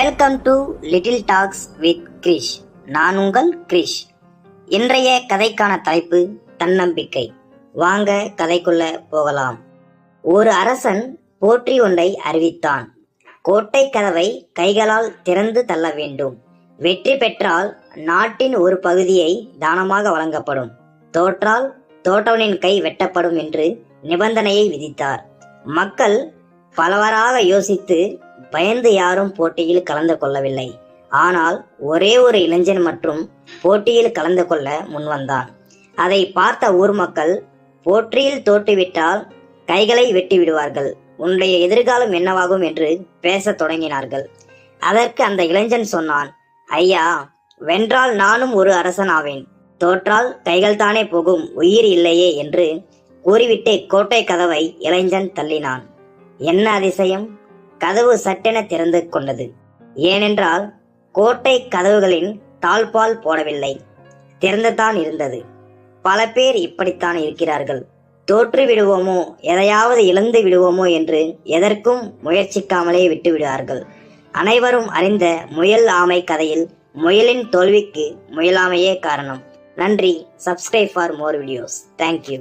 Welcome to little talks with Krish நான் உங்கள் கிரிஷ் இன்றைய கதைக்கான தலைப்பு தன்னம்பிக்கை. வாங்க கதைக்குள்ள போகலாம். ஒரு அரசன் போற்றி ஒன்றை அறிவித்தான். கோட்டை கதவை கைகளால் திறந்து தள்ள வேண்டும். வெற்றி பெற்றால் நாட்டின் ஒரு பகுதியை தானமாக வழங்கப்படும். தோற்றால் தோட்டவனின் கை வெட்டப்படும் என்று நிபந்தனையை விதித்தார். மக்கள் பலவராக யோசித்து பயந்து யாரும் போட்டியில் கலந்து கொள்ளவில்லை. ஆனால் ஒரே ஒரு இளைஞன் மற்றும் போட்டியில் கலந்து கொள்ள முன்வந்தான். அதை பார்த்த ஊர் மக்கள் போட்டியில் தோற்றுவிட்டால் கைகளை வெட்டி விடுவார்கள். உன்னுடைய எதிர்காலம் என்னவாகும்? என்று பேசத் தொடங்கினார்கள். அதற்கு அந்த இளைஞன் சொன்னான் ஐயா வென்றால் நானும் ஒரு அரசன் ஆவேன் தோற்றால் கைகள் தானே போகும் உயிர் இல்லையே என்று கூறிவிட்டு கோட்டை கதவை இளைஞன் தள்ளினான். என்ன அதிசயம்? கதவு சட்டென திறந்து கொண்டது. ஏனென்றால் கோட்டை கதவுகளின் தாழ்பால் போடவில்லை. திறந்துதான் இருந்தது. பல பேர் இப்படித்தான் இருக்கிறார்கள். தோற்று விடுவோமோ எதையாவது இழந்து விடுவோமோ என்று எதற்கும் முயற்சிக்காமலே விட்டு விடுவார்கள். அனைவரும் அறிந்த முயல் ஆமை கதையில் முயலின் தோல்விக்கு முயலாமையே காரணம். நன்றி. Subscribe for more videos thank you